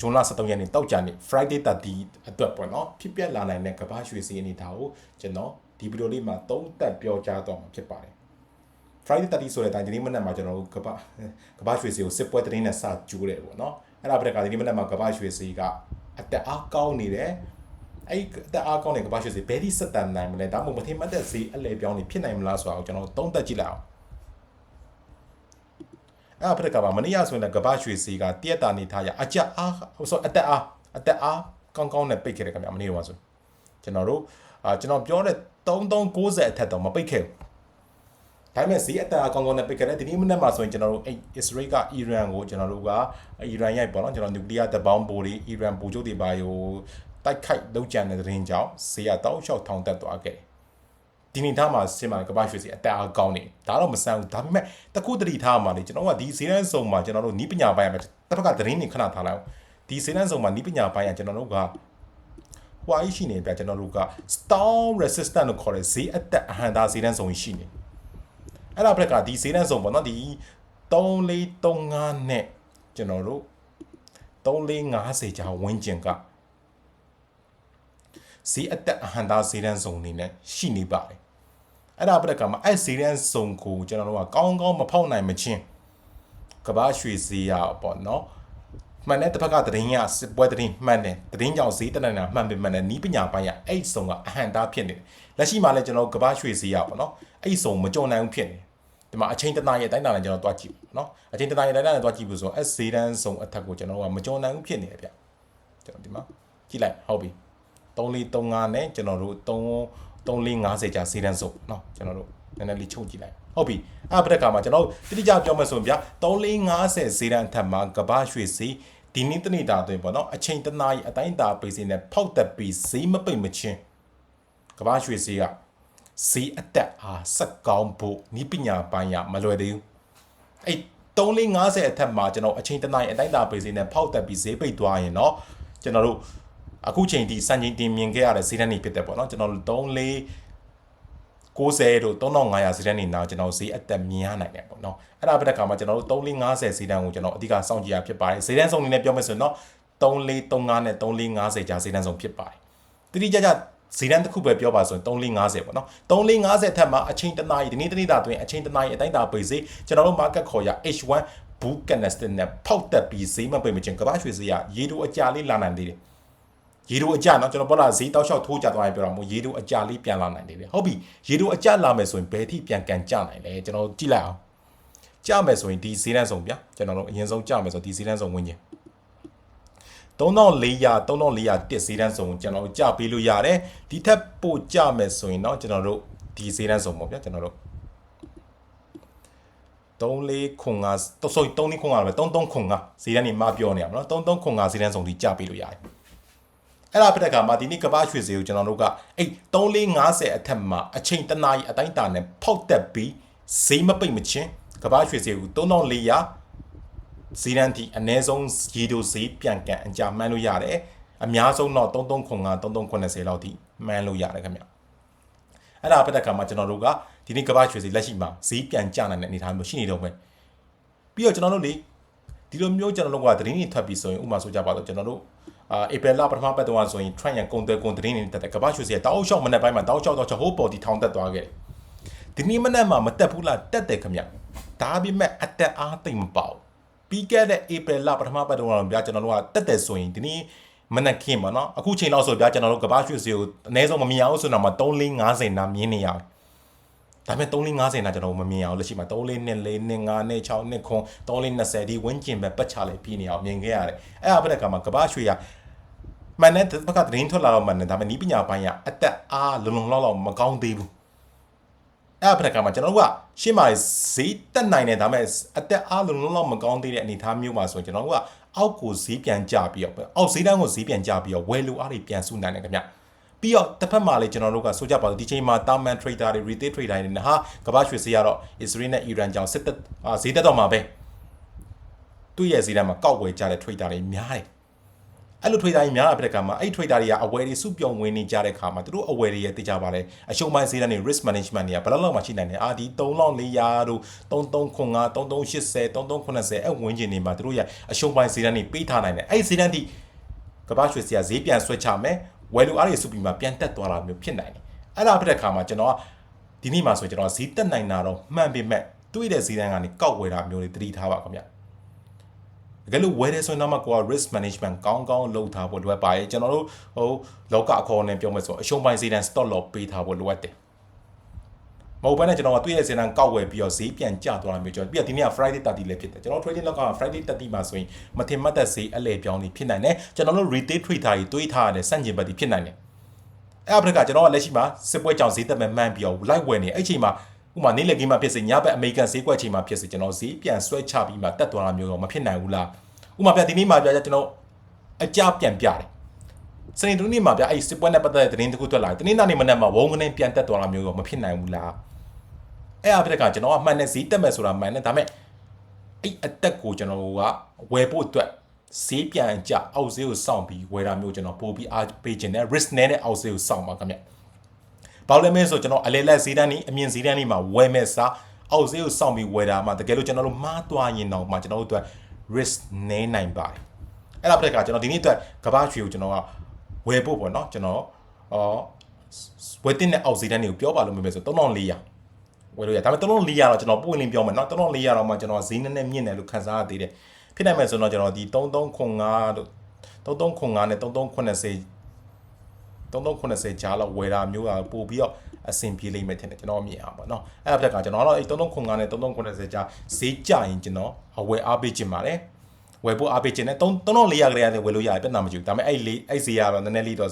ဂျွန်လ23ရက်နေ့တောက်ကြနေ့ Friday 30အတွက်ပေါ့နော်ဖြစ်ပျက်လာနိုင်တဲ့ကမ္ဘာရွှေစီအနေထားကိုကျွန်တော်ဒီဗီဒီယိုလေးမှာသုံးသပ်ပြောကြားတော့မှာဖြစ်ပါတယ် Friday 30ဆိုတဲ့အတိုင်းဒီနေ့မနက်မှာကျွန်တော်တို့ကမ္ဘာကမ္ဘာရွှေစီကိုစစ်ပွဲသတင်းနဲ့စကျိုးတယ်ပေါ့နော်အဲ့ဒါပြတဲ့ကဒီနေ့မနက်မှာကမ္ဘာရွှေစီကအတက်အားကောင်းနေတယ်အဲ့အတက်အားကောင်းတဲ့ကမ္ဘာရွှေစီဘယ်ဒီစက်တန်နိုင်မလဲဒါမှမဟုတ်မထင်မှတ်တဲ့ဈေးအလဲပြောင်းနေဖြစ်နိုင်မလားဆိုတာကိုကျွန်တော်သုံးသပ်ကြည့်လိုက်အောင် အဲ့အဖက်ကပါမနေ့ကဆိုရင်လည်းကမ္ဘာရွှေစီကတရက်တာနေထားရအကြအားဆိုအတက်အားအတက်အားကောင်းကောင်းနဲ့ပိတ်ခဲ့တယ်ခင်ဗျာမနေ့ကဆိုကျွန်တော်တို့အာကျွန်တော်ပြောတဲ့3390အထက်တော့မပိတ်ခဲ့ဘူးဒါပေမဲ့ဈေးအတက်အကောင်းကောင်းနဲ့ပိတ်ခဲ့တယ်ဒီနေ့မနေ့မှဆိုရင်ကျွန်တော်တို့အဲ့ Israel ကအီရန်ကိုကျွန်တော်တို့ကအီရန်ရိုက်ပေါ့နော်ကျွန်တော်နျူကလ িয়ার တပေါင်းပိုတွေအီရန်ပူချုပ်တွေပါကိုတိုက်ခိုက်လုပ်ကြံတဲ့သတင်းကြောင့်ဈေးကတောက်လျှောက်ထောင်တက်သွားခဲ့တယ် ဒီနေ့ထားမှာစင်မာကပ္ပရွှေစီအတက်အကောင်းနေဒါတော့မဆန်းဘူးဒါပေမဲ့တခုတတိထားမှာလေကျွန်တော်ကဒီဈေးတန်းစုံမှာကျွန်တော်တို့နီးပညာပိုင်းမှာတစ်ဖက်ကသတင်းတွေခဏထားလိုက်အောင်ဒီဈေးတန်းစုံမှာနီးပညာပိုင်းကကျွန်တော်တို့ကဟွာရှိနေပြကျွန်တော်တို့က storm resistant လို့ခေါ်တဲ့ဈေးအတက်အဟံသားဈေးတန်းစုံရှိနေအဲ့ဒါဘက်ကဒီဈေးတန်းစုံပေါ့နော်ဒီ3435နဲ့ကျွန်တော်တို့3450ကြာဝန်းကျင်ကဈေးအတက်အဟံသားဈေးတန်းစုံနေနဲ့ရှိနေပါတယ် အဲ့ဒါဘက်ကမှာအဲ့ဈေးတန်းစုံကိုကျွန်တော်တို့ကကောင်းကောင်းမဖောက်နိုင်မချင်းကဘာရွှေဈေးရပေါ့နော်မှန်တဲ့တစ်ဖက်ကသတင်းရစစ်ပွဲသတင်းမှန်တယ်သတင်းကြောင့်ဈေးတက်နေတာမှန်ပေမဲ့လည်းနီးပညာပိုင်းရအဲ့စုံကအဟံသားဖြစ်နေတယ်လက်ရှိမှာလည်းကျွန်တော်ကဘာရွှေဈေးရပေါ့နော်အဲ့စုံမကြုံနိုင်ဘူးဖြစ်နေတယ်ဒီမှာအချိန်တနာရဲ့အတိုင်းတာနဲ့ကျွန်တော်တွားကြည့်ပေါ့နော်အချိန်တနာရဲ့အတိုင်းတာနဲ့တွားကြည့်ဖို့ဆိုတော့ S ဈေးတန်းစုံအထက်ကိုကျွန်တော်ကမကြုံနိုင်ဘူးဖြစ်နေတယ်ဗျကျွန်တော်ဒီမှာကြည့်လိုက်ဟုတ်ပြီ3435နဲ့ကျွန်တော်တို့3 3450ကြာဈေးတန်းစုံเนาะကျွန်တော်တို့နည်းနည်းလေးချုပ်ကြည့်လိုက်ဟုတ်ပြီအဲ့ပဒက်ကမှာကျွန်တော်တိတိကျပြောမယ်ဆိုရင်ဗျာ3450ဈေးတန်းအထက်မှာကဘာရွှေဈေးဒီနေ့တနေ့တာအတွင်းပေါ့နော်အချိန်တနာရီအတိုင်းတာပေးစင်းနဲ့ဖောက်တက်ပြီးဈေးမပိတ်မချင်းကဘာရွှေဈေးကဈေးအတက်အားစက်ကောင်းဖို့ဤပညာပိုင်းရမလွယ်သေးဘူးအဲ့3450အထက်မှာကျွန်တော်အချိန်တနာရီအတိုင်းတာပေးစင်းနဲ့ဖောက်တက်ပြီးဈေးပိတ်သွားရင်เนาะကျွန်တော်တို့ အခုချိန်ဒီစံချိန်တင်မြင်ခဲ့ရတဲ့ဈေးတန်းတွေဖြစ်တယ်ပေါ့နော်ကျွန်တော်တို့3 90တို့3500ဈေးတန်းနေနောက်ကျွန်တော်ဈေးအသက်မြင်ရနိုင်တယ်ပေါ့နော်အဲ့ဒါပြတဲ့ခါမှာကျွန်တော်တို့3450ဈေးတန်းကိုကျွန်တော်အဓိကစောင့်ကြည့်ရဖြစ်ပါတယ်ဈေးတန်းစုံအနေနဲ့ပြောမယ်ဆိုရင်တော့3435နဲ့3450ကြာဈေးတန်းစုံဖြစ်ပါတယ်တိတိကျကျဈေးတန်းတစ်ခုပဲပြောပါဆိုရင်3450ပေါ့နော်3450ထက်မှာအချိန်တနာရီဒီနေ့တနေ့တာတွင်အချိန်တနာရီအတိုင်းတာပိတ်ဈေးကျွန်တော်တို့ market ခေါ်ရ H1 ဘူးကန်နစတင်နဲ့ဖောက်တက်ပြီးဈေးမပိတ်မချင်းကမ္ဘာရွှေဈေးကရေတိုအကြလေးလာနိုင်သေးတယ် ရေတိုအကြနော်ကျွန်တော်ပြောတာဈေးတောက်လျှောက်ထိုးကြသွားရင်ပြောတာမို့ရေတိုအကြလေးပြန်လာနိုင်တယ်လေဟုတ်ပြီရေတိုအကြလာမယ်ဆိုရင်ဘယ်ထိပြန်ကန်ကြနိုင်လဲကျွန်တော်ကြည့်လိုက်အောင်ကြမယ်ဆိုရင်ဒီဈေးတန်းဆောင်ဗျာကျွန်တော်တို့အရင်ဆုံးကြမယ်ဆိုဒီဈေးတန်းဆောင်ဝင်ရင်3400 3400တစ်ဈေးတန်းဆောင်ကျွန်တော်ကြပေးလို့ရတယ်ဒီထက်ပိုကြမယ်ဆိုရင်တော့ကျွန်တော်တို့ဒီဈေးတန်းဆောင်ပေါ့ဗျာကျွန်တော်တို့34ခွန်က sorry 34ခွန်ကပဲ33ခွန်ကဈေးတန်းနေမှပြောနေရမနော်33ခွန်ကဈေးတန်းဆောင်ဒီကြပေးလို့ရတယ် အဲ့ဒါပြတဲ့ကမှာဒီနေ့ကပ္ပရွှေဈေးကိုကျွန်တော်တို့ကအဲ့3450အထက်မှာအချိန်တနာရီအတိုင်းတာနဲ့ဖောက်တက်ပြီးဈေးမပိတ်မချင်းကပ္ပရွှေဈေးကို3400ဈေးတန်းထိအနည်းဆုံးရေတိုဈေးပြန်ကန်အကြမှန်းလို့ရတယ်အများဆုံးတော့3305 3390လောက်ထိမှန်းလို့ရတယ်ခင်ဗျအဲ့ဒါပြတဲ့ကမှာကျွန်တော်တို့ကဒီနေ့ကပ္ပရွှေဈေးလက်ရှိမှာဈေးပြန်ကျနိုင်တဲ့အနေအထားမျိုးရှိနေတော့မယ်ပြီးတော့ကျွန်တော်တို့လေဒီလိုမျိုးကျွန်တော်တို့ကသတင်းတွေထွက်ပြီးဆိုရင်ဥပမာဆိုကြပါတော့ကျွန်တော်တို့ အာဧပြီလပထမပတ်တော့ဆိုရင် trend ရန်ကုန်သွယ်ကုန်သတင်းတွေတက်တယ်ကမ္ဘာရွှေစီတောက်လျှောက်မနေ့ပိုင်းမှာတောက်လျှောက်တော့ဟိုးပေါ်ဒီထောင်တက်သွားခဲ့တယ်ဒီနေ့မနေ့မှာမတက်ဘူးလားတက်တယ်ခင်ဗျဒါပေမဲ့အတက်အားသိမ့်မပေါ့ပြီးခဲ့တဲ့ဧပြီလပထမပတ်တော့ဗျာကျွန်တော်တို့ကတက်တယ်ဆိုရင်ဒီနေ့မနက်ခင်းပါနော်အခုချိန်လောက်ဆိုဗျာကျွန်တော်တို့ကမ္ဘာရွှေစီကိုအနည်းဆုံးမမြင်အောင်ဆိုတော့မှ3450နာမြင်နေရတယ် ဒါပေမဲ့3450နာကျွန်တော်မမြင်အောင်လက်ရှိမှာ34နဲ့4နဲ့5နဲ့6နဲ့ခွန်3420ဒီဝင်းကျင်ပဲပတ်ချလိုက်ပြီးနေအောင်မြင်ခဲ့ရတယ်အဲ့ဒါပြတဲ့ကမှာကဘာရွှေရမှန်တဲ့ဘက်ကသတင်းထွက်လာတော့မှန်တယ်ဒါပေမဲ့နီးပညာပိုင်းကအသက်အားလုံလုံလောက်လောက်မကောင်းသေးဘူးအဲ့ဒါပြတဲ့ကမှာကျွန်တော်တို့ကရှင်းပါဈေးတက်နိုင်တယ်ဒါပေမဲ့အသက်အားလုံလုံလောက်မကောင်းသေးတဲ့အနေအထားမျိုးမှာဆိုရင်ကျွန်တော်တို့ကအောက်ကိုဈေးပြန်ကျပြီးတော့အောက်ဈေးတန်းကိုဈေးပြန်ကျပြီးတော့ဝယ်လိုအားတွေပြန်စုနိုင်တယ်ခင်ဗျ ပြီးတော့တစ်ဖက်မှာလည်းကျွန်တော်တို့ကဆိုကြပါစို့ဒီချိန်မှာတာမန် trader တွေ retail trader တွေနဲ့ဟာကမ္ဘာရွှေဈေးကတော့ Israel နဲ့ Iran ကြောင့်စစ်သက်ဈေးတက်တော့မှာပဲသူ့ရဲ့ဈေးတန်းမှာကောက်ဝယ်ကြတဲ့ trader တွေများတယ်အဲ့လို trader ကြီးများတဲ့ကမှာအဲ့ trader တွေကအဝယ်တွေစုပြုံဝင်နေကြတဲ့ခါမှာသူတို့အဝယ်တွေရဲ့သိကြပါလေအရှုံးပိုင်းဈေးတန်းတွေ risk management တွေကဘယ်လောက်လောက်မှရှိနိုင်လဲအာဒီ3လောက်400တို့3395 3380 3390အဲ့ဝင်ကျင်နေမှာသူတို့ရဲ့အရှုံးပိုင်းဈေးတန်းတွေပေးထားနိုင်တယ်အဲ့ဈေးတန်းထိကမ္ဘာရွှေစရာဈေးပြန်ဆွဲချမယ် ဝယ်လူအားတွေစုပြီးမှပြန်တက်သွားတာမျိုးဖြစ်နိုင်တယ်အဲ့ဒါဖြစ်တဲ့ခါမှာကျွန်တော်ကဒီနေ့မှာဆိုကျွန်တော်ဈေးတက်နိုင်တာတော့မှန်ပေမဲ့တွေးတဲ့ဈေးတန်းကနေကောက်ဝယ်တာမျိုးတွေတတိထားပါခင်ဗျတကယ်လို့ဝယ်တယ်ဆိုရင်တော့မှကိုက risk management ကောင်းကောင်းလုပ်ထားဖို့လိုအပ်ပါရဲ့ကျွန်တော်တို့ဟိုလောကအခေါ်နဲ့ပြောမယ်ဆိုအရှုံးပိုင်းဈေးတန်း stop loss ပေးထားဖို့လိုအပ်တယ် မဟုတ်ဘဲနဲ့ကျွန်တော်ကတွေ့တဲ့ဈေးတန်းကောက်ဝယ်ပြီးတော့ဈေးပြန်ကျသွားတာမျိုးကျွန်တော်ပြီးတော့ဒီနေ့က Friday 30လည်းဖြစ်တယ်ကျွန်တော် trading လောက်က Friday 30မှာဆိုရင်မထင်မှတ်တဲ့ဈေးအလဲပြောင်းနေဖြစ်နိုင်တယ်ကျွန်တော်တို့ retail trader တွေတွေးထားရတဲ့စန့်ကျင်ဘက်တွေဖြစ်နိုင်တယ်အဲ့အပရကကျွန်တော်ကလက်ရှိမှာစစ်ပွဲကြောင့်ဈေးသက်မဲ့မှန်းပြီးတော့ live ဝယ်နေအဲ့ချိန်မှာဥမာနေ့လည်ကင်းမှာဖြစ်စေညဘက်အမေရိကန်ဈေးကွက်ချိန်မှာဖြစ်စေကျွန်တော်ဈေးပြန်ဆွဲချပြီးမှတက်သွားတာမျိုးတော့မဖြစ်နိုင်ဘူးလားဥမာပြဒီနေ့မှာပြကျွန်တော်အကြပြန်ပြတယ် စနေနေ့မှာပြအဲ့စစ်ပွဲနဲ့ပတ်သက်တဲ့သတင်းတစ်ခုထွက်လာတယ်တင်းနေ့နေ့မနေ့မှာဝုန်းကနေပြန်တက်သွားတာမျိုးတော့မဖြစ်နိုင်ဘူးလားအဲ့အပရကကျွန်တော်ကမှန်တဲ့ဈေးတက်မဲ့ဆိုတာမှန်တယ်ဒါပေမဲ့အဲ့အတက်ကိုကျွန်တော်ကဝယ်ဖို့အတွက်ဈေးပြန်ကြအောက်ဈေးကိုစောင့်ပြီးဝယ်တာမျိုးကျွန်တော်ပို့ပြီးအားပေးခြင်းနဲ့ risk နဲ့အောက်ဈေးကိုစောင့်ပါခင်ဗျ။ဘာလို့လဲမဲဆိုကျွန်တော်အလဲလက်ဈေးတန်းนี่အမြင့်ဈေးတန်းนี่မှာဝယ်မဲ့စားအောက်ဈေးကိုစောင့်ပြီးဝယ်တာမှတကယ်လို့ကျွန်တော်တို့မှားသွားရင်တော့မှကျွန်တော်တို့အတွက် risk နည်းနိုင်ပါတယ်။အဲ့ဒါပြက်ကကျွန်တော်ဒီနေ့အတွက်ကဘာရွှေကိုကျွန်တော်က ဝယ်ဖို့ပေါ့နော်ကျွန်တော်အော်ဝယ်တင်တဲ့အောက်ဈေးတန်းတွေကိုပြောပါလို့မမေဆို3400ဝယ်လို့ရဒါပေမဲ့3400တော့ကျွန်တော်ပွင့်လင်းပြောမယ်နော်3400တော့မှကျွန်တော်ဈေးနည်းနည်းမြင့်တယ်လို့ခန်းစားရသေးတယ်။ဖြစ်နိုင်မယ်ဆိုတော့ကျွန်တော်ဒီ3305တို့3305နဲ့3380 3380ကြားလောက်ဝယ်တာမျိုးကပို့ပြီးတော့အဆင်ပြေလိမ့်မယ်ထင်တယ်ကျွန်တော်မြင်အောင်ပေါ့နော်အဲ့ဒါပြက်ကကျွန်တော်တော့အဲ့3305နဲ့3380ကြားဈေးကျရင်ကျွန်တော်အဝယ်အားပေးခြင်းပါတယ် ဝယ်ဖို့အားပေးခြင်းနဲ့3400ကလေးရတယ်ဝယ်လို့ရတယ်ပြဿနာမရှိဘူးဒါပေမဲ့အဲ့လေးအဲ့ဈေးကတော့နည်းနည်းလေးတော့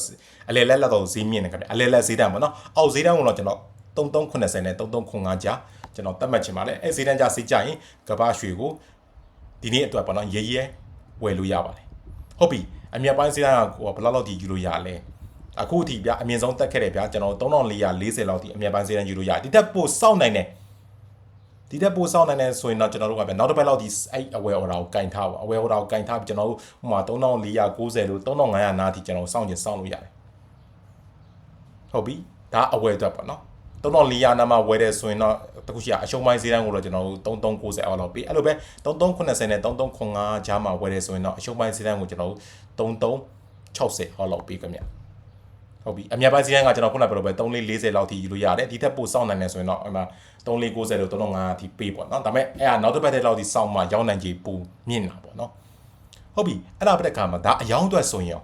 အလဲလက်လက်တော့ဈေးမြင့်နေခင်ဗျအလဲလက်ဈေးတန်းပေါ့နော်အောက်ဈေးတန်းကတော့ကျွန်တော်3380နဲ့3305ကြားကျွန်တော်တတ်မှတ်ခြင်းပါတယ်အဲ့ဈေးတန်းကြားဈေးကျရင်ကဘာရွှေကိုဒီနေ့အတွက်ပေါ့နော်ရဲရဲဝယ်လို့ရပါတယ်ဟုတ်ပြီအမြတ်ပိုင်းစည်းတန်းကဟိုဘယ်လောက်လောက်ဒီယူလို့ရလဲအခုအထိဗျအမြင့်ဆုံးတက်ခဲ့တယ်ဗျကျွန်တော်3440လောက်ဒီအမြတ်ပိုင်းစည်းတန်းယူလို့ရဒီတက်ပို့စောင့်နိုင်တယ် ဒီတက်ပို့စောင့်နိုင်တယ်ဆိုရင်တော့ကျွန်တော်တို့ကဗျနောက်တစ်ပတ်လောက်ဒီအဲ့အဝယ် order ကိုကင်ထားပါအဝယ် order ကိုကင်ထားပြီးကျွန်တော်တို့ဟိုမှာ3490လို့3500နားထိကျွန်တော်စောင့်ချင်စောင့်လို့ရတယ်ဟုတ်ပြီဒါအဝယ်အတွက်ပေါ့နော်3400နားမှာဝယ်တယ်ဆိုရင်တော့တခုရှိအရှုံးပိုင်းဈေးတန်းကိုတော့ကျွန်တော်တို့3390အောက်လောက်ပေးအဲ့လိုပဲ3380နဲ့3395ကြားမှာဝယ်တယ်ဆိုရင်တော့အရှုံးပိုင်းဈေးတန်းကိုကျွန်တော်တို့3360အောက်လောက်ပေးကြမြ ဟုတ်ပြီအမြတ်ပိုင်းဈေးတန်းကကျွန်တော်ခုနပြောလို့ပဲ3440လောက်ထိယူလို့ရတယ်ဒီထက်ပိုစောင့်နိုင်တယ်ဆိုရင်တော့အမှ3490လို့3500အထိပေးပေါ့နော်ဒါပေမဲ့အဲ့ဒါနောက်တစ်ပတ်တည်းလောက်ထိစောင့်မှရောင်းနိုင်ကြီးပိုမြင့်တာပေါ့နော်ဟုတ်ပြီအဲ့ဒါပြတဲ့ခါမှာဒါအယောင်းအတွက်ဆိုရင်ရော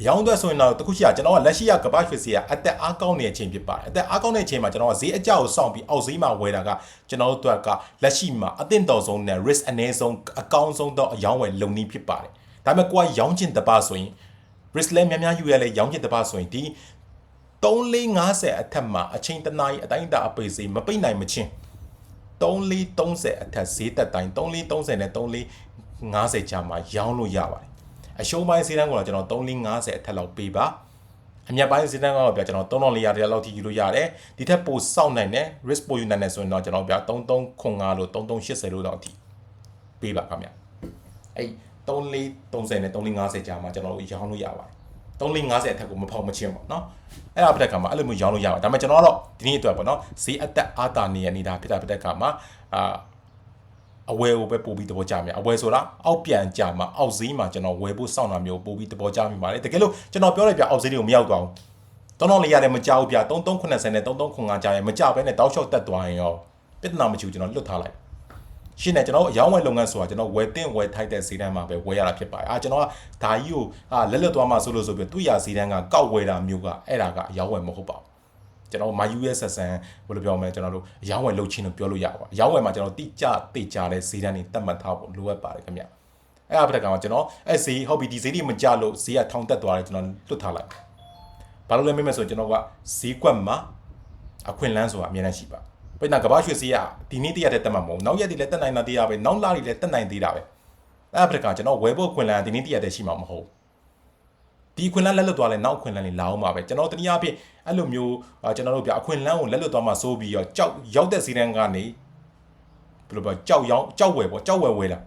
အယောင်းအတွက်ဆိုရင်တော့တခုရှိရကျွန်တော်ကလက်ရှိရကပတ်ရွှေစီကအသက်အားကောင်းနေတဲ့အချိန်ဖြစ်ပါတယ်အသက်အားကောင်းတဲ့အချိန်မှာကျွန်တော်ကဈေးအကြောက်ကိုစောင့်ပြီးအောက်ဈေးမှာဝယ်တာကကျွန်တော်တို့အတွက်ကလက်ရှိမှာအသင့်တော်ဆုံးနဲ့ risk အနည်းဆုံးအကောင်းဆုံးတော့အယောင်းဝယ်လုံနည်းဖြစ်ပါတယ်ဒါပေမဲ့ကိုကရောင်းချင်တပါဆိုရင် risk လဲများများယူရလဲရောင်းချင်တပါဆိုရင်ဒီ3450အထက်မှာအချိန်တနားရီအတိုင်းအတာအပေစေမပိတ်နိုင်မချင်း3430အထက်ဈေးသက်တိုင်း3430နဲ့3450ကြားမှာရောင်းလို့ရပါတယ်အရှုံးပိုင်းဈေးတန်းကတော့ကျွန်တော်3450အထက်လောက်ပေးပါအမြတ်ပိုင်းဈေးတန်းကတော့ဗျာကျွန်တော်3400တရားလောက်ထိယူလို့ရတယ်ဒီထက်ပိုစောင့်နိုင်တယ် risk ပိုယူနိုင်တယ်ဆိုရင်တော့ကျွန်တော်ဗျာ3305လို့3380လို့တော့အထိပေးပါခင်ဗျအဲ့ 3430နဲ့3450ကြားမှာကျွန်တော်တို့ရောင်းလို့ရပါတယ်3450အထက်ကိုမဖောက်မချင်းပေါ့နော်အဲ့ဒါပြတဲ့ခါမှာအဲ့လိုမျိုးရောင်းလို့ရပါတယ်ဒါပေမဲ့ကျွန်တော်ကတော့ဒီနေ့အတွက်ပေါ့နော်ဈေးအသက်အားတာနေရနေတာဖြစ်တာပြတဲ့ခါမှာအာအဝယ်ကိုပဲပို့ပြီးသဘောကျမြအဝယ်ဆိုတာအောက်ပြန်ကြမှာအောက်ဈေးမှာကျွန်တော်ဝယ်ဖို့စောင့်တာမျိုးပို့ပြီးသဘောကျမိပါတယ်တကယ်လို့ကျွန်တော်ပြောလိုက်ပြအောက်ဈေးတွေကိုမရောက်သွားဘူးတောင်းတော့လေးရတယ်မကြောက်ပြ3380နဲ့3395ကြာရင်မကြဘဲနဲ့တောက်လျှောက်တက်သွားရင်ရောပြဿနာမရှိဘူးကျွန်တော်လွတ်ထားလိုက် ရှင်းတယ်ကျွန်တော်အယောင်းဝယ်လုပ်ငန်းဆိုတာကျွန်တော်ဝယ်တင်ဝယ်ထိုက်တဲ့ဈေးတန်းမှာပဲဝယ်ရတာဖြစ်ပါတယ်အာကျွန်တော်ကဒါကြီးကိုအာလက်လက်သွားမှဆိုလို့ဆိုပြီးသူ့ရာဈေးတန်းကကောက်ဝယ်တာမျိုးကအဲ့ဒါကအယောင်းဝယ်မဟုတ်ပါဘူးကျွန်တော်မာယူရဲ့ဆက်ဆန်ဘယ်လိုပြောမလဲကျွန်တော်တို့အယောင်းဝယ်လုပ်ချင်းလို့ပြောလို့ရပါအယောင်းဝယ်မှာကျွန်တော်တိကျတိကျတဲ့ဈေးတန်းတွေတတ်မှတ်ထားဖို့လိုအပ်ပါတယ်ခင်ဗျအဲ့အပဒကမှာကျွန်တော်အဲ့ဈေးဟုတ်ပြီဒီဈေးတွေမကြလို့ဈေးကထောင်တက်သွားတယ်ကျွန်တော်လွတ်ထားလိုက်ဘာလို့လဲမေးမယ်ဆိုကျွန်တော်ကဈေးကွက်မှာအခွင့်အလန်းဆိုတာအများကြီးရှိပါ ပိတ်နာကဘာရွှေစီးရဒီနေ့တရက်တည်းတက်မှာမဟုတ်နောက်ရက်တွေလည်းတက်နိုင်တာတရားပဲနောက်လတွေလည်းတက်နိုင်သေးတာပဲအဲ့အပဒကကျွန်တော်ဝယ်ဖို့ခွင့်လန်းဒီနေ့တရက်တည်းရှိမှာမဟုတ်ဒီခွင့်လန်းလက်လွတ်သွားလဲနောက်ခွင့်လန်းလေးလာအောင်ပါပဲကျွန်တော်တနည်းအားဖြင့်အဲ့လိုမျိုးကျွန်တော်တို့ပြအခွင့်လန်းကိုလက်လွတ်သွားမှစိုးပြီးတော့ကြောက်ရောက်တဲ့စီးတန်းကနေဘယ်လိုပြောကြောက်ရောင်းကြောက်ဝယ်ပေါ့ကြောက်ဝယ်ဝယ်လာ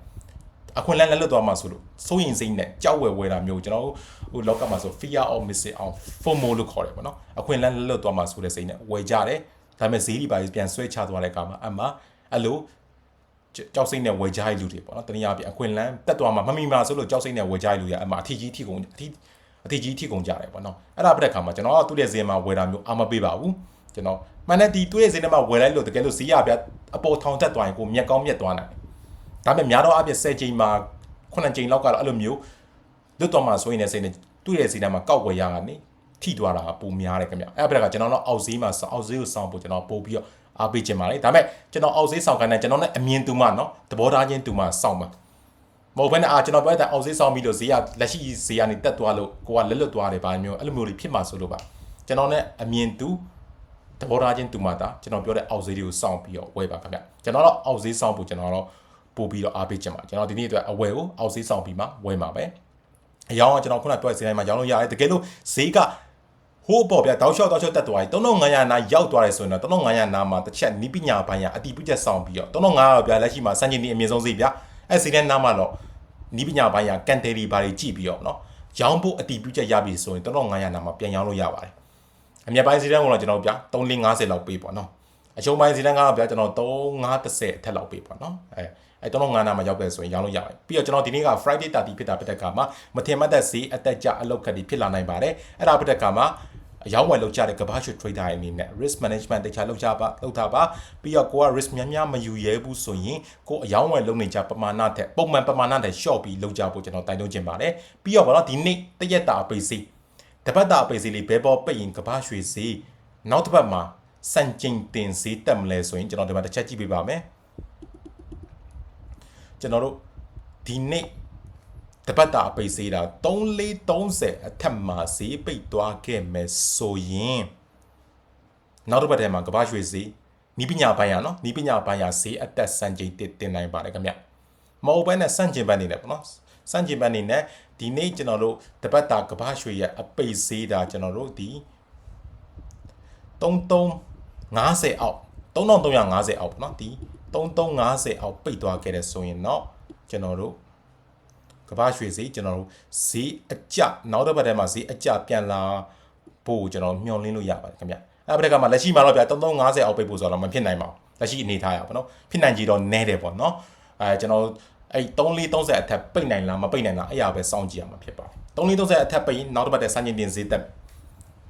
အခွင့်အလမ်းလက်လွတ်သွားမှာဆိုလို့စိုးရင်စိတ်နဲ့ကြောက်ဝယ်ဝယ်တာမျိုးကျွန်တော်တို့ဟိုလောကမှာဆို fear of missing out FOMO လို့ခေါ်တယ်ပေါ့နော်အခွင့်အလမ်းလက်လွတ်သွားမှာဆိုတဲ့စိတ်နဲ့ဝယ်ကြတယ် ဒါပေမဲ့ဈေးတွေပါပြန်ဆွဲချသွားတဲ့အခါမှာအမှအဲ့လိုကြောက်စိတ်နဲ့ဝယ်ကြရလူတွေပေါ့နော်တနည်းအားဖြင့်အခွင့်အလမ်းတက်သွားမှာမမီမာဆိုလို့ကြောက်စိတ်နဲ့ဝယ်ကြရလူရအမှအထီးကြီးထီကုန်အထီးအထီးကြီးထီကုန်ကြတယ်ပေါ့နော်အဲ့ဒါပြတဲ့အခါမှာကျွန်တော်ကသူ့ရဲ့ဈေးမှာဝယ်တာမျိုးအာမပေးပါဘူးကျွန်တော်မှန်တဲ့ဒီသူ့ရဲ့ဈေးထဲမှာဝယ်လိုက်လို့တကယ်လို့ဈေးရပြအပေါ်ထောင်တက်သွားရင်ကိုမြက်ကောင်းမြက်သွားနိုင်တယ်ဒါပေမဲ့များတော့အပြည့်10ချိန်မှာ9ချိန်လောက်ကတော့အဲ့လိုမျိုးလွတ်တော်မှာဆိုရင်လည်းစိတ်နဲ့သူ့ရဲ့ဈေးထဲမှာကောက်ဝယ်ရတာနေ ထိသွားတာပုံများတယ်ခင်ဗျအဲ့ဘက်ကကျွန်တော်တော့အောက်ဈေးမှာအောက်ဈေးကိုစောင့်ဖို့ကျွန်တော်ပို့ပြီးတော့အားပေးခြင်းပါလေဒါပေမဲ့ကျွန်တော်အောက်ဈေးဆောင်ကန်တဲ့ကျွန်တော်နဲ့အမြင်တူမှနော်သဘောထားချင်းတူမှစောင့်ပါမဟုတ်ဘဲနဲ့အာကျွန်တော်ပြောတဲ့အောက်ဈေးဆောင်ပြီးလို့ဈေးကလက်ရှိဈေးကနေတက်သွားလို့ကိုကလက်လွတ်သွားတယ်ဘာမျိုးအဲ့လိုမျိုးတွေဖြစ်မှာဆိုလို့ပါကျွန်တော်နဲ့အမြင်တူသဘောထားချင်းတူမှသာကျွန်တော်ပြောတဲ့အောက်ဈေးတွေကိုစောင့်ပြီးတော့ဝယ်ပါခင်ဗျကျွန်တော်တော့အောက်ဈေးစောင့်ဖို့ကျွန်တော်တော့ပို့ပြီးတော့အားပေးခြင်းပါကျွန်တော်ဒီနေ့အတွက်အဝယ်ကိုအောက်ဈေးစောင့်ပြီးမှဝယ်မှာပဲအရောင်းကကျွန်တော်ခုနပြောတဲ့ဈေးတိုင်းမှာရောင်းလို့ရတယ်တကယ်လို့ဈေးက ဟိုးပေါ့ဗျာတောက်လျှောက်တောက်လျှောက်တက်သွားပြီ3500နာရောက်သွားတယ်ဆိုရင်တော့3500နာမှာတစ်ချက်နီးပညာပိုင်းရအတီးပြုချက်ဆောင်ပြီးတော့3500ဗျာလက်ရှိမှာစံချိန်ဒီအမြင့်ဆုံးစီဗျာအဲ့စီတဲ့နာမှာတော့နီးပညာပိုင်းရကန်တယ်ဒီဘာတွေကြည့်ပြီးတော့နော်ရောင်းဖို့အတီးပြုချက်ရပြီဆိုရင်3500နာမှာပြန်ရောင်းလို့ရပါတယ်အမြတ်ပိုင်းစီတဲ့ကတော့ကျွန်တော်ဗျာ3550လောက်ပေးပေါ့နော်အရှုံးပိုင်းစီတန်းကတော့ဗျာကျွန်တော်3530ထက်လောက်ပေးပါတော့အဲအဲ3500နာမှာရောက်တယ်ဆိုရင်ရောင်းလို့ရပါတယ်ပြီးတော့ကျွန်တော်ဒီနေ့က Friday 30ဖြစ်တာဖြစ်တဲ့ကမှာမထင်မှတ်တဲ့ဈေးအသက်ကျအလောက်ခက်ပြီးဖြစ်လာနိုင်ပါတယ်အဲ့ဒါဖြစ်တဲ့ကမှာ အရောင်းဝယ်လုပ်ကြတဲ့ကဘာ့ရှ် trader အနေနဲ့ risk management တခြားလုပ်ကြပါလုပ်တာပါပြီးတော့ကိုက risk များများမယူရဲဘူးဆိုရင်ကိုအရောင်းဝယ်လုပ်နေကြပမာဏထက်ပုံမှန်ပမာဏထက် short ပြီးလုပ်ကြဖို့ကျွန်တော်တိုက်တွန်းချင်ပါတယ်ပြီးတော့ဗောနော်ဒီနေ့တရက်တာအပိစီတပတ်တာအပိစီလေးဘဲပေါ်ပိတ်ရင်ကဘာ့ရွှေစီနောက်တစ်ပတ်မှာစံချိန်တင်စီတက်မလဲဆိုရင်ကျွန်တော်ဒီမှာတစ်ချက်ကြည့်ပေးပါမယ်ကျွန်တော်တို့ဒီနေ့ တပတ်တာပိတ်စေးတာ3430အထက်မှာဈေးပိတ်သွားခဲ့မယ်ဆိုရင်နောက်တစ်ပတ်ထဲမှာကဘာရွှေဈေးနီးပညာပိုင်းရနော်နီးပညာပိုင်းရဈေးအတက်စံချိန်တစ်တင်နိုင်ပါတယ်ခင်ဗျမဟုတ်ဘဲနဲ့စံချိန်ပန်းနေတယ်ပေါ့နော်စံချိန်ပန်းနေနဲ့ဒီနေ့ကျွန်တော်တို့တပတ်တာကဘာရွှေရဲ့အပိတ်ဈေးတာကျွန်တော်တို့ဒီ3350အောက်3350အောက်ပေါ့နော်ဒီ3350အောက်ပိတ်သွားခဲ့တယ်ဆိုရင်တော့ကျွန်တော်တို့ ကမ္ဘာရွှေဈေးကျွန်တော်တို့ဈေးအကျနောက်တစ်ပတ်ထဲမှာဈေးအကျပြန်လာဖို့ကျွန်တော်မျှော်လင့်လို့ရပါတယ်ခင်ဗျအဲ့ဒါကမှလက်ရှိမှာတော့ဗျာ3350အောက်ပိတ်ဖို့ဆိုတော့မဖြစ်နိုင်ပါဘူးလက်ရှိအနေထားရပါတော့ဖြစ်နိုင်ကြတော့နဲတယ်ပေါ့နော်အဲကျွန်တော်အဲ့3430အထက်ပိတ်နိုင်လားမပိတ်နိုင်လားအဲ့ရပဲစောင့်ကြည့်ရမှာဖြစ်ပါတယ်3430အထက်ပိတ်ရင်နောက်တစ်ပတ်ထဲစမ်းကျင်တင်ဈေးတက်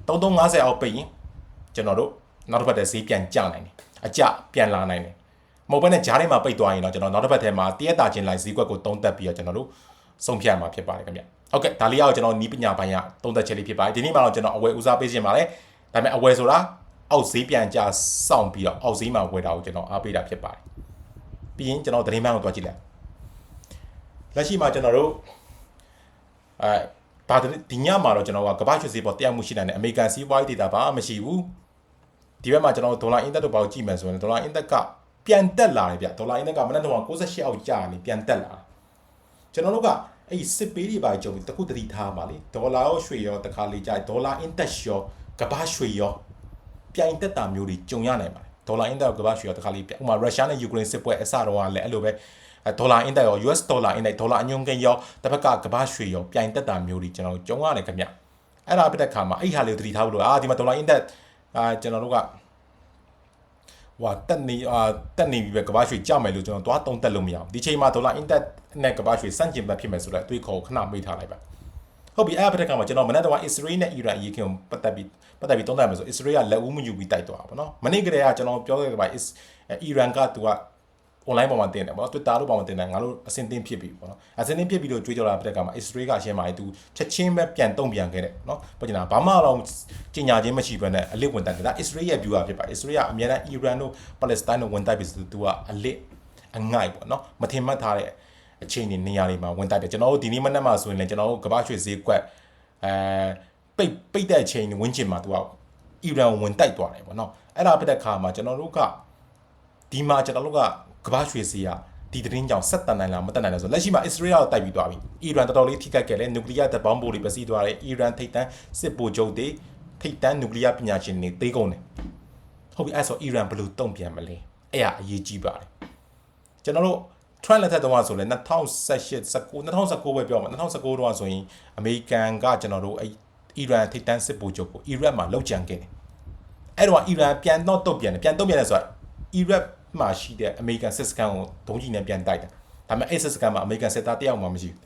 3350အောက်ပိတ်ရင်ကျွန်တော်တို့နောက်တစ်ပတ်ထဲဈေးပြန်ကျနိုင်တယ်အကျပြန်လာနိုင်တယ်မဟုတ်ဘဲနဲ့ဂျားထဲမှာပိတ်သွားရင်တော့ကျွန်တော်နောက်တစ်ပတ်ထဲမှာတရက်တာချင်းလိုက်ဈေးကွက်ကိုတုံးတက်ပြီးတော့ကျွန်တော်တို့ ဆုံးဖြတ်မှာဖြစ်ပါတယ်ခင်ဗျဟုတ်ကဲ့ဒါလေးကတော့ကျွန်တော်နီးပညာပိုင်းကသုံးသက်ချက်လေးဖြစ်ပါတယ်ဒီနေ့မှာတော့ကျွန်တော်အဝယ်ဦးစားပေးခြင်းပါတယ်ဒါပေမဲ့အဝယ်ဆိုတာအောက်ဈေးပြန်ကြစောင့်ပြီးတော့အောက်ဈေးမှာဝယ်တာကိုကျွန်တော်အားပေးတာဖြစ်ပါတယ်ပြီးရင်ကျွန်တော်သတင်းမှန်ကိုတွားကြည့်လိုက်လက်ရှိမှာကျွန်တော်တို့အဲဘာဒီညမှာတော့ကျွန်တော်ကကမ္ဘာ့ရွှေဈေးပေါ်တရားမှုရှိနိုင်တယ်အမေရိကန်စီးပွားရေးဒေတာဘာမှမရှိဘူးဒီဘက်မှာကျွန်တော်ဒေါ်လာအင်တက်တို့ဘာကိုကြည့်မယ်ဆိုရင်ဒေါ်လာအင်တက်ကပြန်တက်လာတယ်ဗျဒေါ်လာအင်တက်ကမနေ့တော့68အောက်ကျနေပြန်တက်လာတယ် ကျွန်တော်တို့ကအဲ့ဒီစစ်ပေးတွေပါကြုံတခုတတိထားပါလေဒေါ်လာရောရွှေရောတခါလေကြာဒေါ်လာအင်တက်ရောကဘာရွှေရောပြိုင်တက်တာမျိုးတွေကြုံရနိုင်ပါတယ်ဒေါ်လာအင်တက်ကဘာရွှေရောတခါလေဥပမာရုရှားနဲ့ယူကရိန်းစစ်ပွဲအစတော့ကလည်းအဲ့လိုပဲဒေါ်လာအင်တက်ရော US ဒေါ်လာအင်တက်ဒေါ်လာအညွန်ကင်ရောတစ်ဖက်ကကဘာရွှေရောပြိုင်တက်တာမျိုးတွေကျွန်တော်ကြုံရတယ်ခင်ဗျအဲ့ဒါပြတဲ့ခါမှာအဲ့ဟာလေးကိုတတိထားဖို့လို့အာဒီမှာဒေါ်လာအင်တက်အာကျွန်တော်တို့က ဟိုတက်နေအာတက်နေပြီပဲကဘာရွှေကြောက်မယ်လို့ကျွန်တော်သွားတုံးတက်လို့မရဘူးဒီချိန်မှာဒေါ်လာအင်တက်နဲ့ကဘာရွှေစန့်ကျင်ဘက်ဖြစ်မယ်ဆိုတော့အတွေးခေါ်ခဏမေ့ထားလိုက်ပါဟုတ်ပြီအဲ့ဘက်ကမှာကျွန်တော်မနေ့တော့အစ္စရေးနဲ့အီရန်အရေးခင်ပတ်သက်ပြီးပတ်သက်ပြီးသုံးသပ်မယ်ဆိုအစ္စရေးကလက်ဦးမယူပြီးတိုက်သွားတာပေါ့နော်မနေ့ကတည်းကကျွန်တော်ပြောခဲ့ကြပါအီရန်ကသူက online ပေါ်မှာတင်တယ်ပေါ့နော် Twitter တို့ပေါ်မှာတင်တယ်ငါတို့အစင်တင်ဖြစ်ပြီပေါ့နော်အစင်တင်ဖြစ်ပြီးတော့ကြွေးကြော်လာတဲ့ကမှာ Israel ကရှင်းပါတယ်သူချက်ချင်းပဲပြန်တုံ့ပြန်ခဲ့တယ်နော်ပြောချင်တာဘာမှတော့ကြီးညာချင်းမရှိဘဲနဲ့အလစ်ဝင်တိုက်တယ်ဒါ Israel ရဲ့ view ကဖြစ်ပါ Israel ကအများနဲ့ Iran တို့ Palestine တို့ဝင်တိုက်ပြီးသူကအလစ်အငိုက်ပေါ့နော်မထင်မှတ်ထားတဲ့အချိန်နေနေရာတွေမှာဝင်တိုက်တယ်ကျွန်တော်တို့ဒီနေ့မနေ့မှဆိုရင်လည်းကျွန်တော်တို့ကမ္ဘာရွှေဈေးကွက်အဲပိတ်ပိတ်တဲ့အချိန်ဝင်းကျင်မှာသူကအီရန်ဝင်တိုက်သွားတယ်ပေါ့နော်အဲ့ဒါဖြစ်တဲ့ခါမှာကျွန်တော်တို့ကဒီမှာကျွန်တော်တို့က ကမ္ဘာရွှေစီကဒီသတင်းကြောင့်ဆက်တန်နိုင်လားမတန်နိုင်လားဆိုလက်ရှိမှာအစ္စရေးကတိုက်ပြီးသွားပြီအီရန်တော်တော်လေးထိခိုက်ခဲ့တယ်နျူကလ িয়ার တပ်ပေါင်းပိုတွေပစီးသွားတယ်အီရန်ထိပ်တန်းစစ်ဗိုလ်ချုပ်တွေထိပ်တန်းနျူကလ িয়ার ပညာရှင်တွေတေးကုန်တယ်ဟုတ်ပြီအဲ့ဆိုအီရန်ဘယ်လိုတုံ့ပြန်မလဲအဲ့ရအရေးကြီးပါတယ်ကျွန်တော်တို့ Trump လက်ထက်တုန်းကဆိုလဲ2018 19 2019ပဲပြောမှာ2019တုန်းကဆိုရင်အမေရိကန်ကကျွန်တော်တို့အဲအီရန်ထိပ်တန်းစစ်ဗိုလ်ချုပ်ကိုအီရတ်မှာလောက်ကြံခဲ့တယ်အဲ့တော့အီရန်ပြန်တော့တုတ်ပြန်တယ်ပြန်တုတ်ပြန်တယ်ဆိုတာအီရတ် မှာရှိတဲ့အမေရိကန်စစ်စခန်းကိုဒုံးကျည်နဲ့ပြန်တိုက်တယ်ဒါပေမဲ့အဲ့စစ်စခန်းမှာအမေရိကန်စစ်သားတယောက်မှမရှိဘူး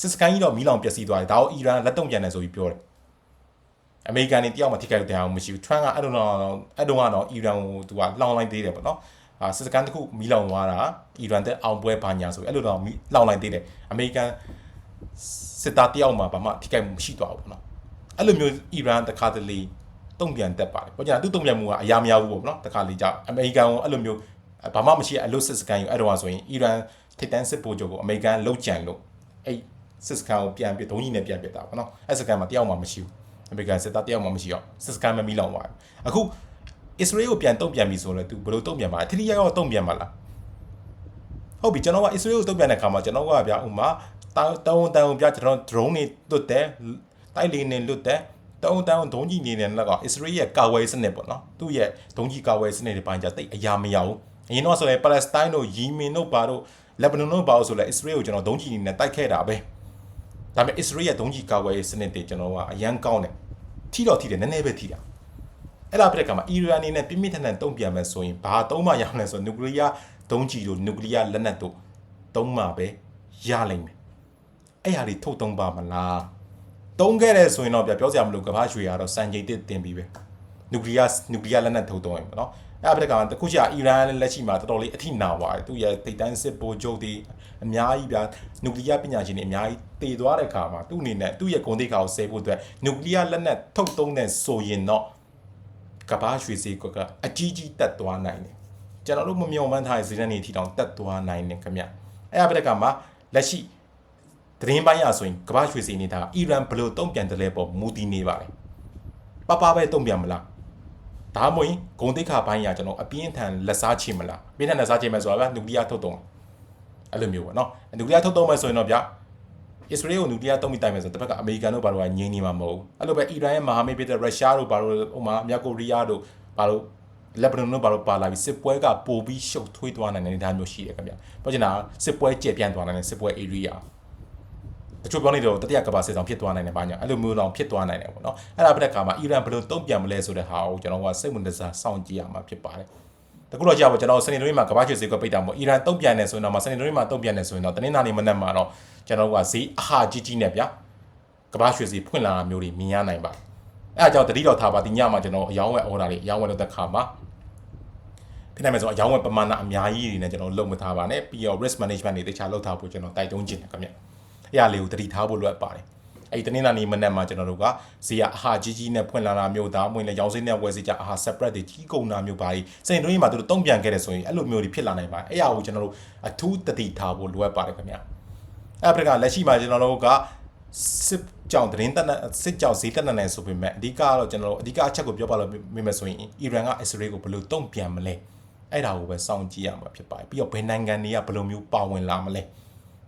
စစ်စခန်းကြီးတော့မီးလောင်ပျက်စီးသွားတယ်ဒါကိုအီရန်လက်တုံ့ပြန်တယ်ဆိုပြီးပြောတယ်အမေရိကန်နေတယောက်မှထိခိုက်တဲ့အောင်မရှိဘူး Trump ကအဲ့လိုတော့အဲ့တုန်းကတော့အီရန်ကိုသူကလောင်လိုက်သေးတယ်ပေါ့နော်အာစစ်စကန်တစ်ခုမီးလောင်သွားတာအီရန်တဲ့အောင်ပွဲဘာညာဆိုအဲ့လိုတော့မီးလောင်လိုက်သေးတယ်အမေရိကန်စစ်သားတယောက်မှဘာမှထိခိုက်မှုမရှိသွားဘူးပေါ့နော်အဲ့လိုမျိုးအီရန်တခါတလေ တုံ့ပြန်တက်ပါတယ်ပေါ့ကြာသူတုံ့ပြန်မှုကအရာမရဘူးပေါ့နော်တခါလေကြောင့်အမေရိကန်ကိုအဲ့လိုမျိုးဘာမှမရှိအလို့စစ်စကန်ယူအဲ့တော့ဆိုရင်အီရန်ထိပ်တန်းစစ်ဗိုလ်ချုပ်ကိုအမေရိကန်လှုပ်ကြံလို့အဲ့စစ်စကန်ကိုပြန်ပြဒုံးကြီးနဲ့ပြန်ပြတာပေါ့နော်အဲ့စကန်မှာတယောက်မှမရှိဘူးအမေရိကန်စစ်သားတယောက်မှမရှိတော့စစ်စကန်မမီးလောင်သွားဘူးအခုအစ္စရေးကိုပြန်တုံ့ပြန်ပြီဆိုတော့ तू ဘယ်လိုတုံ့ပြန်မှာထိထိရောက်ရောက်တုံ့ပြန်မှာလားဟုတ်ပြီကျွန်တော်ကအစ္စရေးကိုတုံ့ပြန်တဲ့ခါမှာကျွန်တော်ကဗျာဥမာတောင်းတောင်းတောင်းဗျာကျွန်တော် drone တွေလွတ်တယ်တိုက်လေနေလွတ်တယ် တောင်းတောင်းဒုံးကြီးနေနေတော့အစ္စရေးရဲ့ကာဝယ်စနစ်ပေါ့နော်သူ့ရဲ့ဒုံးကြီးကာဝယ်စနစ်တွေပိုင်းကြတိတ်အရာမရဘူးအရင်တော့ဆိုရင်ပါလက်စတိုင်းတို့ယီမင်တို့ဘာတို့လက်ဘနွန်တို့ဘာလို့ဆိုလဲအစ္စရေးကိုကျွန်တော်ဒုံးကြီးနေနဲ့တိုက်ခဲ့တာပဲဒါပေမဲ့အစ္စရေးရဲ့ဒုံးကြီးကာဝယ်စနစ်တွေကျွန်တော်ကအရန်ကောင်းတယ်ထိတော့ထိတယ်နည်းနည်းပဲထိတာအဲ့ဒါပြတဲ့ကမှာအီရန်အနေနဲ့ပြင်းပြင်းထန်ထန်တုံ့ပြန်မယ်ဆိုရင်ဘာသုံးမှရအောင်လဲဆိုနျူကလ িয়ার ဒုံးကြီးတို့နျူကလ িয়ার လက်နက်တို့သုံးမှပဲရလိမ့်မယ်အဲ့ဟာတွေထုတ်သုံးပါမလား တုံးခဲ့တယ်ဆိုရင်တော့ပြပြောစရာမလိုကဘာရွှေရတော့စံချိန်တစ်တင်ပြီးပဲနျူကလ িয়ার နျူကလ িয়ার လက်နက်ထုတ်သုံးရင်ပေါ့နော်အဲ့ပြတဲ့ကမှာတခုချာအီရန်လက်ရှိမှာတော်တော်လေးအထိနာပါတယ်သူရဲ့ထိတ်တန်းစစ်ဗိုလ်ချုပ်တွေအများကြီးဗျာနျူကလ িয়ার ပညာရှင်တွေအများကြီးတည်သွားတဲ့ခါမှာသူ့အနေနဲ့သူ့ရဲ့ဂုဏ်သိက္ခာကိုဆဲဖို့အတွက်နျူကလ িয়ার လက်နက်ထုတ်သုံးတဲ့ဆိုရင်တော့ကဘာရွှေစီကအကြီးကြီးတက်သွားနိုင်တယ်ကျွန်တော်တို့မမျှော်မှန်းထားတဲ့ဇီးတန်းတွေထီတောင်တက်သွားနိုင်တယ်ခင်ဗျအဲ့အပြတဲ့ကမှာလက်ရှိ သတင်းပိုင်းရဆိုရင်ကဘာရွှေစီနေတာအီရန်ဘယ်လိုတုံ့ပြန်တယ်လဲပေါ့မူတည်နေပါလေပပပဲတုံ့ပြန်မလားဒါမှမဟုတ်ဂုံတိခါပိုင်းရကျွန်တော်အပြင်းထန်လက်စားချင်မလားအပြင်းထန်လက်စားချင်မယ်ဆိုတာကနျူကလ িয়ার ထုတ်သုံးအဲ့လိုမျိုးပေါ့နော်နျူကလ িয়ার ထုတ်သုံးမယ်ဆိုရင်တော့ဗျအစ္စရေးကိုနျူကလ িয়ার တုံးပြီးတိုက်မယ်ဆိုတော့တစ်ဖက်ကအမေရိကန်တို့ဘာလို့ကငြင်းနေမှာမဟုတ်ဘူးအဲ့လိုပဲအီရန်ရဲ့မဟာမိတ်ဖြစ်တဲ့ရုရှားတို့ဘာလို့ဟိုမှာမြောက်ကိုရီးယားတို့ဘာလို့လက်ဘနွန်တို့ဘာလို့ပါလာပြီးစစ်ပွဲကပိုပြီးရှုပ်ထွေးသွားနိုင်တဲ့အနေအထားမျိုးရှိတယ်ခင်ဗျ။ပြောချင်တာစစ်ပွဲကျေပြန့်သွားနိုင်တဲ့စစ်ပွဲ area တချို့ပြောနေတော့တတိယကမ္ဘာစစ်ဆောင်ဖြစ်သွားနိုင်တယ်ဘာညာအဲ့လိုမျိုးတော့ဖြစ်သွားနိုင်တယ်ပေါ့နော်။အဲ့ဒါပြတဲ့အခါမှာအီရန်ဘယ်လိုတုံ့ပြန်မလဲဆိုတဲ့ဟာကိုကျွန်တော်ကစိတ်ဝင်စားစောင့်ကြည့်ရမှာဖြစ်ပါတယ်။တကူတော့ကြာပေါ့ကျွန်တော်စနေနေ့မှာကမ္ဘာ့ချေဈေးကွက်ပိတ်တာမို့အီရန်တုံ့ပြန်နေဆိုရင်တော့စနေနေ့မှာတုံ့ပြန်နေဆိုရင်တော့တနင်္လာနေ့မနက်မှာတော့ကျွန်တော်ကဈေးအဟာကြီးကြီးနဲ့ဗျာကမ္ဘာ့ရွှေဈေးဖွင့်လာတာမျိုးတွေမြင်ရနိုင်ပါတယ်။အဲအကြောင်းတတိတော်ထားပါဒီညမှာကျွန်တော်အယောင်းဝယ် order လေးအယောင်းဝယ်လုပ်တဲ့ခါမှာဖြစ်နိုင်မယ်ဆိုအယောင်းဝယ်ပမာဏအများကြီးတွေနဲ့ကျွန်တော်လုပ်မထားပါနဲ့ပြီးတော့ risk management တွေတခြားလုပ်ထားဖို့ကျွန်တော်တိုက်တွန်းခြင်းခင်ဗျ။ အဲ့အရာလေးကိုတတိထားဖို့လိုအပ်ပါတယ်။အဲ့ဒီတနင်္လာနေ့မနက်မှာကျွန်တော်တို့ကဈေးကအဟာကြီးကြီးနဲ့ဖွင့်လာတာမျိုးဒါမှမဟုတ်လည်းရောင်းစင်းနဲ့ဝယ်စီကြအဟာ separate တွေကြီးကုန်တာမျိုးပါပြီးစိန်တွင်းမှာတို့တုံ့ပြန်ခဲ့တယ်ဆိုရင်အဲ့လိုမျိုးတွေဖြစ်လာနိုင်ပါတယ်။အဲ့အရာကိုကျွန်တော်တို့အထူးတတိထားဖို့လိုအပ်ပါတယ်ခင်ဗျ။အဲ့ဒါကလက်ရှိမှာကျွန်တော်တို့ကစစ်ကြောင်သတင်းတက်စစ်ကြောင်ဈေးတက်နေဆိုပေမဲ့အဓိကကတော့ကျွန်တော်တို့အဓိကအချက်ကိုပြောပါလို့မိမယ်ဆိုရင်အီရန်ကအစ္စရေးကိုဘယ်လိုတုံ့ပြန်မလဲအဲ့ဒါကိုပဲစောင့်ကြည့်ရမှာဖြစ်ပါတယ်ပြီးတော့ဘယ်နိုင်ငံတွေကဘယ်လိုမျိုးပါဝင်လာမလဲ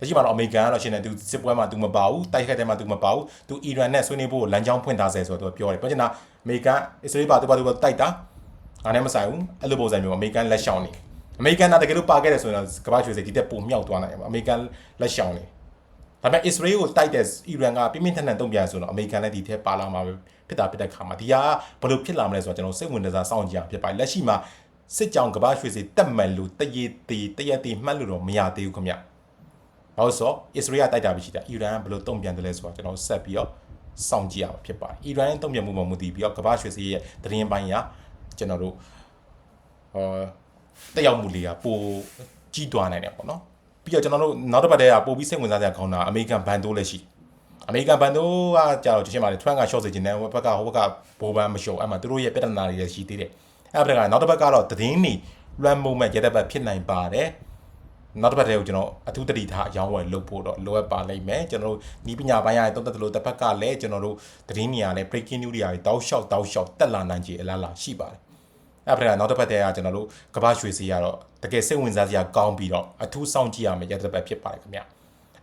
လက်ရှိမှာတော့အမေရိကန်ကတော့ရှင်နေသူစစ်ပွဲမှာသူမပါဘူးတိုက်ခိုက်တဲ့မှာသူမပါဘူးသူအီရန်နဲ့ဆွေးနွေးဖို့လမ်းကြောင်းဖွင့်ထားဆဲဆိုတော့သူပြောတယ်ပြောချင်တာအမေရိကန်အစ္စရေးပါသူပါသူပါတိုက်တာငါနဲ့မဆိုင်ဘူးအဲ့လိုပုံစံမျိုးအမေရိကန်လက်ရှောင်နေအမေရိကန်ကတကယ်လို့ပါခဲ့တယ်ဆိုရင်တော့ကမ္ဘာ့ရွှေစဒီတက်ပုံမြောက်သွားနိုင်တယ်အမေရိကန်လက်ရှောင်နေဒါပေမဲ့ Israel ကိုတိုက်တဲ့အီရန်ကပြင်းပြင်းထန်ထန်တုံ့ပြန်ဆိုတော့အမေရိကန်လည်းဒီထဲပါလာမှာပဲဖြစ်တာဖြစ်တဲ့ခါမှာဒီဟာဘယ်လိုဖြစ်လာမလဲဆိုတော့ကျွန်တော်စိတ်ဝင်စားစောင့်ကြည့်ရဖြစ်ပါတယ်လက်ရှိမှာစစ်ကြောင်ကဘာရွှေစီတက်မှန်လို့တရေတီတရက်တီမှတ်လို့တော့မရသေးဘူးခင်ဗျ။ ဘာလို့ဆို Israel တိုက်တာပဲရှိတာအီရန်ကဘယ်လိုတုံ့ပြန်တယ်လဲဆိုတော့ကျွန်တော်ဆက်ပြီးတော့စောင့်ကြည့်ရမှာဖြစ်ပါတယ်။အီရန်တုံ့ပြန်မှုပေါ်မူတည်ပြီးတော့ကဘာရွှေစီရဲ့သတင်းပိုင်းကကျွန်တော်တို့အာတက်ရောက်မှုလေးကပိုကြီးသွားနိုင်တယ်ပေါ့နော်။ပြီးတော့ကျွန်တော်တို့နောက်တစ်ပတ်တည်းကပို့ပြီးစိတ်ဝင်စားစရာကောင်းတာအမေရိကန်ဘန်တိုးလည်းရှိအမေရိကန်ဘန်တိုးကကြာတော့ချင်းပါလေထွန်းက short စေခြင်းနဲ့ဘက်ကဟိုဘက်ကဘိုးဘန်မရှုံအဲ့မှာသူတို့ရဲ့ပြဿနာတွေလည်းရှိသေးတယ်အဲ့ဒါကနောက်တစ်ပတ်ကတော့သတင်းနေ run moment ရတဲ့ဘက်ဖြစ်နိုင်ပါတယ် နောက်တစ်ပတ်တည်းကိုကျွန်တော်အထူးတတိထားအယောင်းဝယ်လုပ်ဖို့တော့လိုအပ်ပါလိမ့်မယ်ကျွန်တော်တို့ဤပညာပိုင်းရတဲ့တုံးသက်လို့တစ်ဖက်ကလည်းကျွန်တော်တို့သတင်းနေရာနဲ့ breaking news တွေတောက်လျှောက်တောက်လျှောက်တက်လာနိုင်ခြေအလားလားရှိပါတယ်အဲ့ဒါကနောက်တစ်ပတ်တည်းကကျွန်တော်တို့ကမ္ဘာရွှေစီကတော့တကယ်စိတ်ဝင်စားစရာကောင်းပြီးတော့အထူးစောင့်ကြည့်ရမယ်ရတဲ့ဘက်ဖြစ်ပါတယ်ခင်ဗျ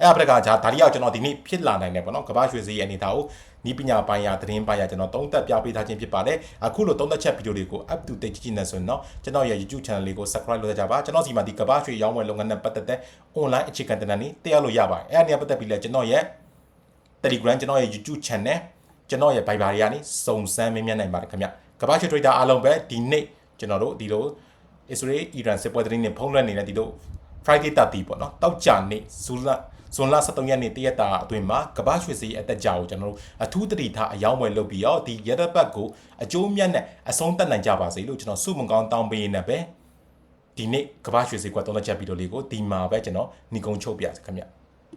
အဲ့ဒါပြက်ကဂျာဒါရီရောက်ကျွန်တော်ဒီနေ့ဖြစ်လာနိုင်တယ်ပေါ့နော်ကမ္ဘာရွှေစည်းရဲ့အနေအထားကို နီးပညာပိုင်းရာသတင်းပိုင်းရာကျွန်တော်သုံးသပ်ပြပေးထားခြင်းဖြစ်ပါတယ်အခုလိုသုံးသပ်ချက်ဗီဒီယိုတွေကို up to date ကြည့်ကြည့်နေဆိုရင်တော့ကျွန်တော်ရဲ့ YouTube channel လေးကို subscribe လုပ်ကြပါကျွန်တော်စီမှာဒီကမ္ဘာရွှေရောင်းဝယ်လုပ်ငန်းနဲ့ပတ်သက်တဲ့ online အခြေခံတင်နန်းလေးတက်ရောက်လို့ရပါတယ်အဲ့ဒါနဲ့ပတ်သက်ပြီးလဲကျွန်တော်ရဲ့ Telegram ကျွန်တော်ရဲ့ YouTube channel ကျွန်တော်ရဲ့ Viber တွေကနေစုံစမ်းမင်းမြတ်နိုင်ပါတယ်ခင်ဗျကမ္ဘာရွှေ trader အားလုံးပဲဒီနေ့ကျွန်တော်တို့ဒီလို Israel Iran စစ်ပွဲသတင်းတွေဖုံးလွှမ်းနေတဲ့ဒီလို Friday တတီပေါ့နော်တောက်ကြနေ့ဇူလ ဇွန်လ23ရက်နေ့တရက်တာအတွင်းမှာကမ္ဘာရွှေစည်းအသက်ကြာကိုကျွန်တော်တို့အထူးတတိထားအယောင်းဝယ်လုပ်ပြီးတော့ဒီရတပတ်ကိုအကျိုးမြတ်နဲ့အဆုံးသတ်နိုင်ကြပါစေလို့ကျွန်တော်ဆုမွန်ကောင်းတောင်းပေးနေပဲဒီနေ့ကမ္ဘာရွှေစည်းကွာသုံးသက်ချက်ဗီဒီယိုလေးကိုဒီမှာပဲကျွန်တော်ညီကုန်းချုပ်ပြစေခင်ဗျ